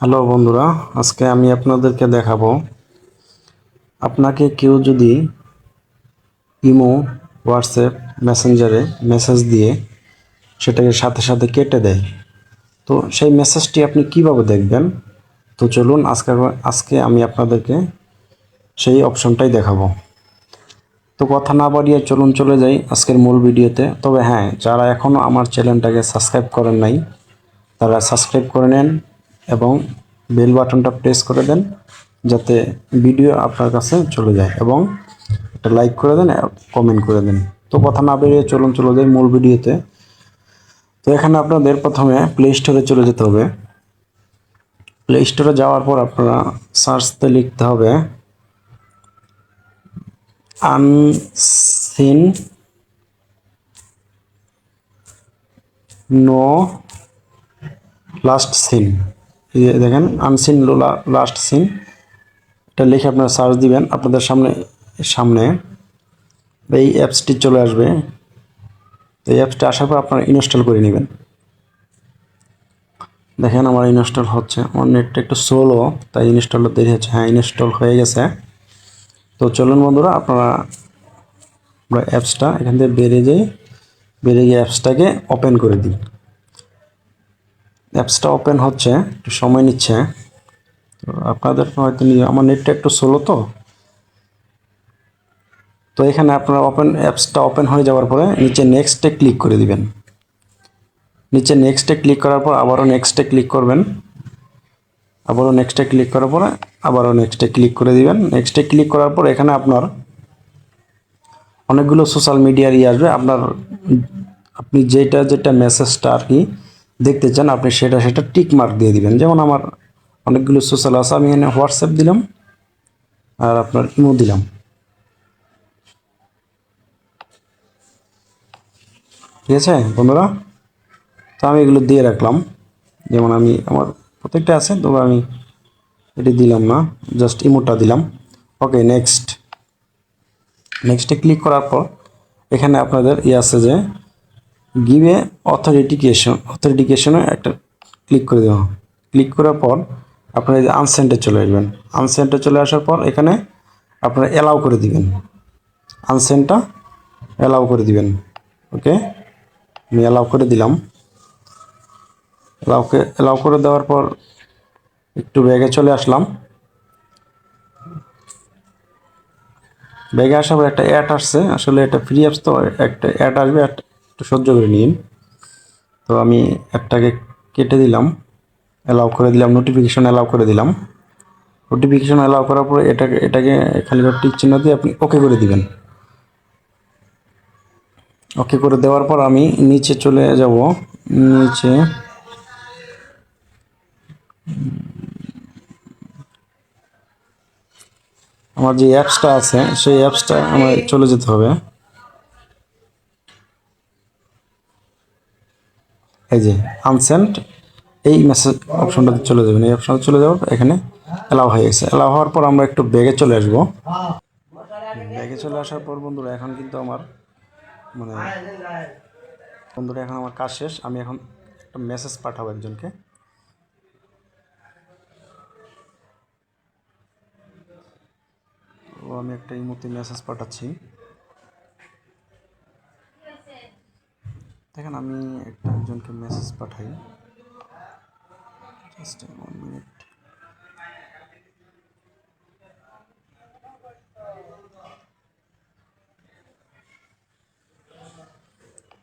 Hello বন্ধুরা, আজকে আমি আপনাদেরকে দেখাবো। আপনাকে কেউ যদি ইমো, হোয়াটসঅ্যাপ, মেসেঞ্জারে মেসেজ দিয়ে সেটাকে সাথে সাথে কেটে দেয়, তো সেই মেসেজটি আপনি কীভাবে দেখবেন? তো চলুন আজকে আজকে আমি আপনাদেরকে সেই অপশনটাই দেখাবো। তো কথা না বাড়িয়ে চলুন চলে যাই আজকের মূল ভিডিওতে। তবে হ্যাঁ যারা এখনও আমার চ্যানেলটাকে সাবস্ক্রাইব করেন নাই, তারা সাবস্ক্রাইব করে নেন এবং বেল বাটনটা প্রেস করে দেন যাতে ভিডিও আপনার কাছে চলে যায় এবং একটা লাইক করে দেন কমেন্ট করে দেন। তো কথা না বেরিয়ে চলুন, চলে যাই মূল ভিডিওতে তো। এখানে আপনাদের প্রথমে প্লে স্টোরে চলে যেতে হবে। প্লে স্টোরে যাওয়ার পর আপনারা সার্চতে লিখতে হবে আনসিন নো লাস্ট সিন দেখেন আনসিন লোলা লাস্ট সিন এটা লিখে আপনারা সার্চ দিবেন, আপনাদের সামনে সামনে এই অ্যাপসটি চলে আসবে। তো এই অ্যাপসটি আসার পর আপনারা ইনস্টল করে নেবেন। দেখেন আমার ইনস্টল হচ্ছে, আমার নেটটা একটু স্লো তাই ইনস্টল দেরি হচ্ছে। হ্যাঁ ইনস্টল হয়ে গেছে। তো চলুন বন্ধুরা, আপনারা, আমরা অ্যাপসটা এখান থেকে বেরিয়ে যাই, বেরিয়ে গিয়ে অ্যাপসটাকে ওপেন করে দিই। অ্যাপসটা ওপেন হচ্ছে, একটু সময় নিচ্ছে। তো আপনাদের হয়তো আমার নেটটা একটু স্লো তো। তো এখানে আপনার ওপেন অ্যাপসটা ওপেন হয়ে যাওয়ার পরে নিচে নেক্সটে ক্লিক করে দিবেন। নিচে নেক্সটে ক্লিক করার পর আবারও নেক্সটে ক্লিক করবেন। আবারও নেক্সটে ক্লিক করার পরে আবারও নেক্সটে ক্লিক করে দিবেন। নেক্সটে ক্লিক করার পর এখানে আপনার অনেকগুলো সোশ্যাল মিডিয়ার ইয়ে আসবে। আপনার আপনি যেটা যেটা মেসেজটা আর কি দেখতে চান, আপনি সেটা সেটা টিক মার্ক দিয়ে দিবেন। যেমন আমার অনেকগুলো সোশ্যাল আছে, আমি এখানে হোয়াটসঅ্যাপ দিলাম আর আপনার ইমো দিলাম। ঠিক আছে বন্ধুরা? তো আমি এগুলো দিয়ে রাখলাম। যেমন আমি, আমার প্রত্যেকটা আছে তবে আমি এটি দিলাম না জাস্ট ইমোটা দিলাম। ওকে নেক্সট নেক্সটে ক্লিক করার পর, এখানে আপনাদের ইয়ে আছে যে গিভে অথরিটিকেশন অথরিটিকেশনে একটা ক্লিক করে দেওয়া ক্লিক করার পর আপনারা এই আনসেন্টে চলে আসবেন। আনসেন্টে চলে আসার পর এখানে আপনারা অ্যালাউ করে দিবেন। আনসেন্টটা অ্যালাউ করে দিবেন। ওকে আমি অ্যালাউ করে দিলাম। অ্যালাউকে অ্যালাউ করে দেওয়ার পর একটু ব্যাগে চলে আসলাম। ব্যাগে আসার পর একটা অ্যাড আসছে। আসলে এটা ফ্রি অ্যাপস তো, একটা অ্যাড আসবে। একটা সহ্য করে নিন তো আমি অ্যাপটাকে কেটে দিলাম অ্যালাউ করে দিলাম নোটিফিকেশন অ্যালাউ করে দিলাম। নোটিফিকেশন অ্যালাউ করার পরে এটাকে এটাকে খালি টিক চিহ্ন দিয়ে আপনি ওকে করে দিবেন। ওকে করে দেওয়ার পর আমি নিচে চলে যাব, নিচে, আমার যে অ্যাপসটা আছে, সেই অ্যাপসটা আমার চলে যেতে হবে। এই যে আনসেন্ট এই মেসেজ অপশনটাতে চলে যাবেন। এই অপশনটা চলে যাওয়ার এখানে অ্যালাউ হয়ে গেছে। অ্যালাউ হওয়ার পর আমরা একটু ব্যাগে চলে আসব। ব্যাগে চলে আসার পর বন্ধুরা, এখন কিন্তু আমার মানে বন্ধুরা, এখন আমার কাজ শেষ। আমি এখন একটা মেসেজ পাঠাবো একজনকে। তো আমি একটা ইমোতে মেসেজ পাঠাচ্ছি। দেখেন, আমি একটা একজনকে মেসেজ পাঠাই। জাস্ট মিনিট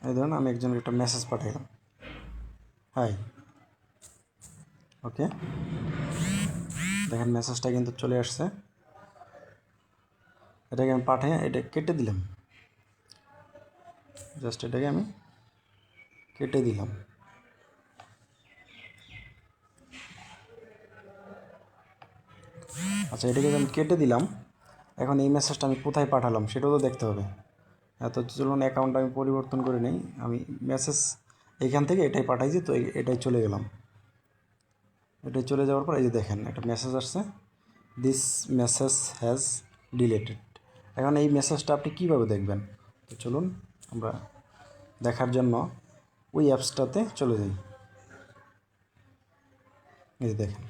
এই ধরুন, আমি একজনকে একটা মেসেজ পাঠাইলাম। হাই ওকে দেখেন মেসেজটা কিন্তু চলে আসছে। এটাকে আমি পাঠাই, এটা কেটে দিলাম। জাস্ট এটাকে আমি কেটে দিলাম। আচ্ছা এটাকে আমি কেটে দিলাম, এখন এই মেসেজটা আমি কোথায় পাঠালাম সেটাও তো দেখতে হবে। এত চলুন অ্যাকাউন্ট আমি পরিবর্তন করে নেই। আমি মেসেজ এইখান থেকে এটাই পাঠাইছি তো এটাই চলে গেলাম। এটাই চলে যাওয়ার পর এই যে দেখেন, একটা মেসেজ আসছে। দিস মেসেজ হ্যাজ ডিলেটেড এখন এই মেসেজটা আপনি কীভাবে দেখবেন? তো চলুন, আমরা দেখার জন্য ওই অ্যাপসটাতে চলে যাই। এই যে দেখেন।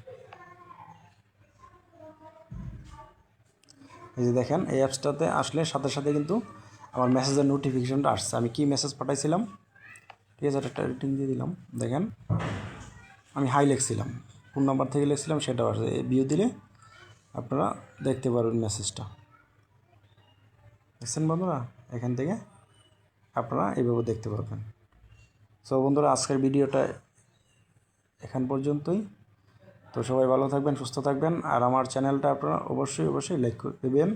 এই যে দেখেন, এই অ্যাপসটাতে আসলে সাথে সাথে কিন্তু আমার মেসেজের নোটিফিকেশনটা আসছে। আমি কি মেসেজ পাঠাইছিলাম? ঠিক আছে, একটা রেটিং দিয়ে দিলাম। দেখেন, আমি হাই লিখছিলাম। কোন নাম্বার থেকে লিখছিলাম সেটাও আসছে বিও দিলে আপনারা দেখতে পারবেন মেসেজটা দেখছেন বন্ধুরা? এখান থেকে আপনারা এভাবে দেখতে পারবেন। সো বন্ধুরা, আজকের ভিডিওটা এখান পর্যন্তই। তো সবাই ভালো থাকবেন, সুস্থ থাকবেন। আর আমার চ্যানেলটা আপনারা অবশ্যই অবশ্যই লাইক দেবেন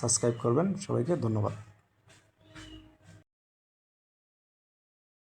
সাবস্ক্রাইব করবেন। সবাইকে ধন্যবাদ।